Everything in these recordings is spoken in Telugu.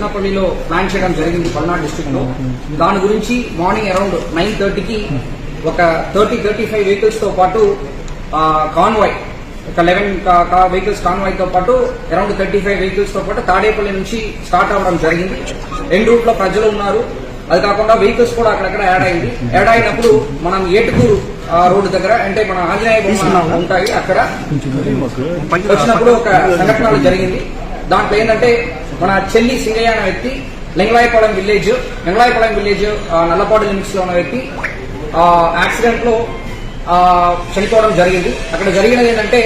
సత్నపల్లిలో ప్లాన్ చేయడం జరిగింది పల్నాడు డిస్ట్రిక్ట్లో. దాని గురించి మార్నింగ్ అరౌండ్ నైన్ థర్టీకి ఒక థర్టీ థర్టీ ఫైవ్ వెహికల్స్తో పాటు కాన్వాయ్ ఒక లెవెన్ వెహికల్స్ కాన్వాయ్తో పాటు అరౌండ్ థర్టీ ఫైవ్ వెహికల్స్తో పాటు తాడేపల్లి నుంచి స్టార్ట్ అవ్వడం జరిగింది. రెండు రూట్లో ప్రజలు ఉన్నారు. అది కాకుండా వెహికల్స్ కూడా అక్కడక్కడ యాడ్ అయింది. యాడ్ అయినప్పుడు మనం ఏటుకూరు రోడ్డు దగ్గర అంటే మన ఆంజనేయ బొమ్మ ఉంటాయి అక్కడ వచ్చినప్పుడు ఒక సంఘటన జరిగింది. దాంట్లో ఏంటంటే మన చెల్లి సింగయ్య అనే వ్యక్తి లింగలాయపాలెం విలేజ్ లింగలాయపాలెం విలేజ్ నల్లపాడు లిమిట్స్లో ఉన్న వ్యక్తి యాక్సిడెంట్లో చనిపోవడం జరిగింది. అక్కడ జరిగినది ఏంటంటే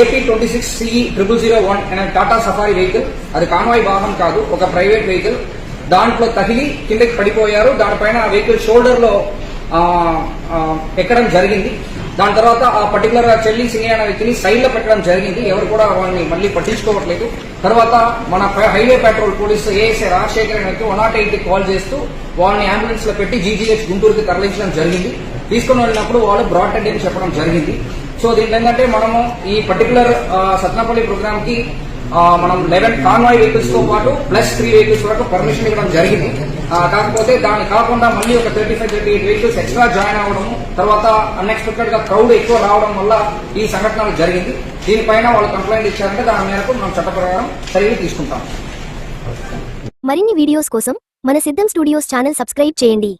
AP twenty six CE triple zero one అనే టాటా సఫారీ వెహికల్ అది కాన్వాయ్ వాహనం కాదు ఒక ప్రైవేట్ వెహికల్ దాంట్లో తగిలి కిందకి పడిపోయారు. దానిపైన ఆ వెహికల్ షోల్డర్లో ఎక్కడం జరిగింది. దాని తర్వాత ఆ పర్టికులర్ చెల్లి సింగయ్య అనే వ్యక్తిని సైడ్లో పెట్టడం జరిగింది. ఎవరు కూడా వాళ్ళని మళ్ళీ పట్టించుకోవట్లేదు. తర్వాత మన highway patrol police ASI Rajasekhar అనే వ్యక్తి వన్ నాట్ ఎయిట్ కాల్ చేస్తూ వాళ్ళని అంబులెన్స్లో పెట్టి జీజీహెచ్ గుంటూరుకి తరలించడం జరిగింది. తీసుకుని వెళ్ళినప్పుడు వాళ్ళు బ్రాడ్ డెడ్ అని చెప్పడం జరిగింది. సో దీంట్లో ఏంటంటే మనము ఈ పర్టికులర్ సత్నపల్లి ప్రోగ్రామ్కి మనం లెవెన్ కాన్వాయ్ వెహికల్స్తో పాటు ప్లస్ త్రీ వెహికల్స్ వరకు పర్మిషన్ ఇవ్వడం జరిగింది. కాకపోతే దాన్ని కాకుండా మళ్ళీ ఒక thirty five thirty eight vehicles extra join అవ్వడం తర్వాత అన్ఎక్స్పెక్టెడ్గా క్రౌడ్ ఎక్కువ రావడం వల్ల ఈ సంఘటన జరిగింది. దీనిపైన వాళ్ళు కంప్లైంట్ ఇచ్చారంటే దాని మేరకు మనం చట్ట ప్రకారం చర్యలు తీసుకుంటాం. మరిన్ని వీడియోస్ కోసం మన సిద్ధం స్టూడియోస్ ఛానల్ సబ్స్క్రైబ్ చేయండి.